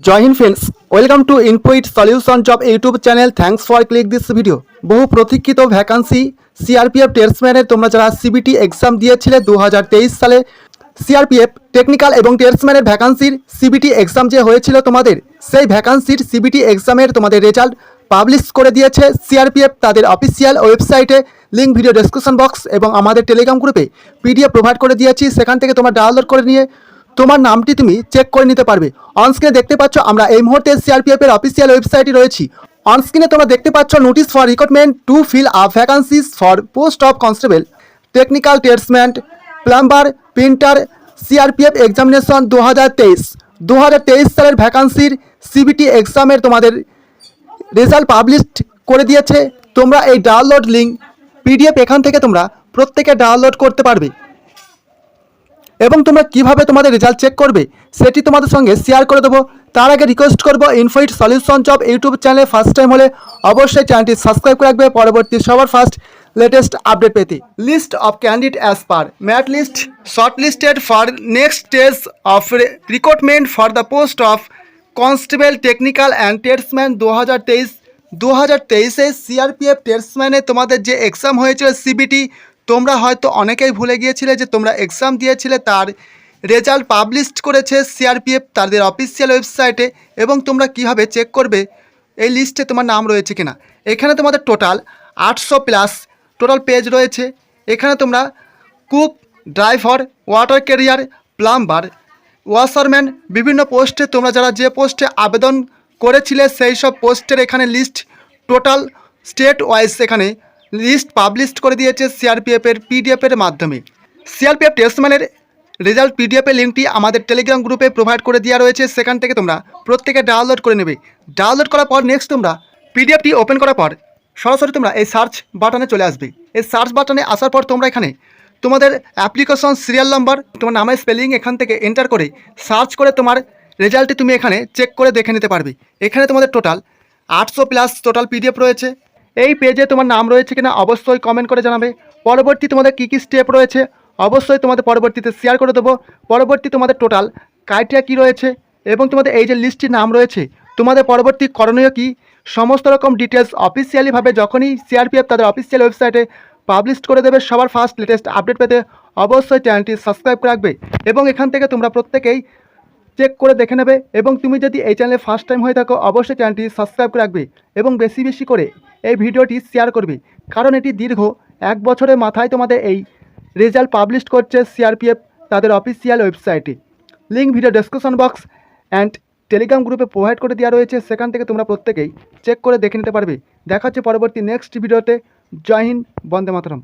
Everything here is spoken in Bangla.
Jai Hind friends welcome to Infoit solution job YouTube channel. Thanks for click this video বহু প্রতীক্ষিত ভ্যাকান্সি সিআরপিএফ টেস্টম্যানের তোমরা যারা সিবিটি এক্সাম দিয়েছিলে দু হাজার তেইশ সালে সিআরপিএফ টেকনিক্যাল এবং টেস্টম্যানের ভ্যাকান্সির সিবিটি এক্সাম যে হয়েছিল তোমাদের, সেই ভ্যাকান্সির সিবিটি এক্সামের তোমাদের রেজাল্ট পাবলিশ করে দিয়েছে সিআরপিএফ তাদের অফিসিয়াল ওয়েবসাইটে লিঙ্ক ভিডিও ডেসক্রিপশন বক্স এবং আমাদের টেলিগ্রাম গ্রুপে পিডিএফ প্রোভাইড করে দিয়েছি। সেখান থেকে তোমরা ডাউনলোড করে নিয়ে তোমার নামটি তুমি চেক করে নিতে পারবে। অনস্ক্রিনে দেখতে পাচ্ছ আমরা এই মুহূর্তে সিআরপিএফ এর অফিসিয়াল ওয়েবসাইটে রয়েছি। অনস্ক্রিনে তোমরা দেখতে পাচ্ছ notice for recruitment to fill up vacancies for post of constable technical testament plumber printer CRPF examination দু হাজার তেইশ দু হাজার তেইশ সালের ভ্যাকান্সির সিবিটি এক্সামের তোমাদের রেজাল্ট পাবলিশ করে দিয়েছে। তোমরা এই ডাউনলোড লিঙ্ক পিডিএফ এখান থেকে তোমরা প্রত্যেকে ডাউনলোড করতে পারবে। এবং তোমরা কীভাবে তোমাদের রেজাল্ট চেক করবে, সেটি তোমাদের সঙ্গে শেয়ার করে দেবো। তার আগে রিকোয়েস্ট করব ইনফোইট সলিউশন জব ইউটিউব চ্যানেলে ফার্স্ট টাইম হলে অবশ্যই চ্যানেলটি সাবস্ক্রাইব করে রাখবে। পরবর্তী সবার ফার্স্ট লেটেস্ট আপডেট পেতে। List of candidate as per merit list shortlisted for next stage of recruitment for the post of constable technical and tradesman দু হাজার তেইশ। দু হাজার তেইশে সিআরপিএফ টেটসম্যানে তোমাদের যে এক্সাম হয়েছিল সিবিটি তোমরা হয়তো অনেকেই ভুলে গিয়েছিলে যে তোমরা এক্সাম দিয়েছিলে, তার রেজাল্ট পাবলিশ করেছে সিআরপিএফ তাদের অফিসিয়াল ওয়েবসাইটে এবং তোমরা কীভাবে চেক করবে, এই লিস্টে তোমার নাম রয়েছে কিনা। এখানে তোমাদের টোটাল আটশো প্লাস টোটাল পেজ রয়েছে। এখানে তোমরা cook driver water carrier plumber washerman বিভিন্ন পোস্টে তোমরা যারা যে পোস্টে আবেদন করেছিলে, সেই সব পোস্টের এখানে লিস্ট টোটাল স্টেট ওয়াইজ এখানে লিস্ট পাবলিশ করে দিয়েছে সিআরপিএফের পিডিএফের মাধ্যমে। সিআরপিএফ টেস্টম্যানের রেজাল্ট পিডিএফের লিঙ্কটি আমাদের টেলিগ্রাম গ্রুপে প্রোভাইড করে দেওয়া রয়েছে, সেখান থেকে তোমরা প্রত্যেকে ডাউনলোড করে নেবে। ডাউনলোড করার পর নেক্সট তোমরা পিডিএফটি ওপেন করার পর সরাসরি তোমরা এই সার্চ বাটনে চলে আসবে। এই সার্চ বাটনে আসার পর তোমরা এখানে তোমাদের অ্যাপ্লিকেশন সিরিয়াল নাম্বার তোমার নামের স্পেলিং এখান থেকে এন্টার করে সার্চ করে তোমার রেজাল্টটি তুমি এখানে চেক করে দেখে নিতে পারবে। এখানে তোমাদের টোটাল আটশো প্লাস টোটাল পিডিএফ রয়েছে। এই পেজে তোমার নাম রয়েছে কিনা অবশ্যই কমেন্ট করে জানাবে। পরবর্তী তোমাদের কী কী স্টেপ রয়েছে, অবশ্যই তোমাদের পরবর্তীতে শেয়ার করে দেবো। পরবর্তী তোমাদের টোটাল ক্রাইটেরিয়া কী রয়েছে এবং তোমাদের এই যে লিস্টটির নাম রয়েছে, তোমাদের পরবর্তী করণীয় কী? সমস্ত রকম ডিটেলস অফিসিয়ালিভাবে যখনই সিআরপিএফ তাদের অফিসিয়াল ওয়েবসাইটে পাবলিশ করে দেবে, সবার ফার্স্ট লেটেস্ট আপডেট পেতে অবশ্যই চ্যানেলটি সাবস্ক্রাইব করে রাখবে এবং এখান থেকে তোমরা প্রত্যেকেই চেক করে দেখে নেবে এবং তুমি যদি এই চ্যানেলে ফার্স্ট টাইম হয়ে থাকো, অবশ্যই চ্যানেলটি সাবস্ক্রাইব করে রাখবে এবং বেশি বেশি করে এই ভিডিওটি শেয়ার করবে। কারণ এটি দীর্ঘ এক বছরের মাথায় তোমাদের এই রেজাল্ট পাবলিশ করছে সিআরপিএফ তাদের অফিসিয়াল ওয়েবসাইটে link video description box and Telegram গ্রুপে প্রোভাইড করে দেওয়া রয়েছে। সেখান থেকে তোমরা প্রত্যেকেই চেক করে দেখে নিতে পারবে। দেখা হচ্ছে পরবর্তী নেক্সট ভিডিওতে জয় হিন্দ, বন্দে মাতরম।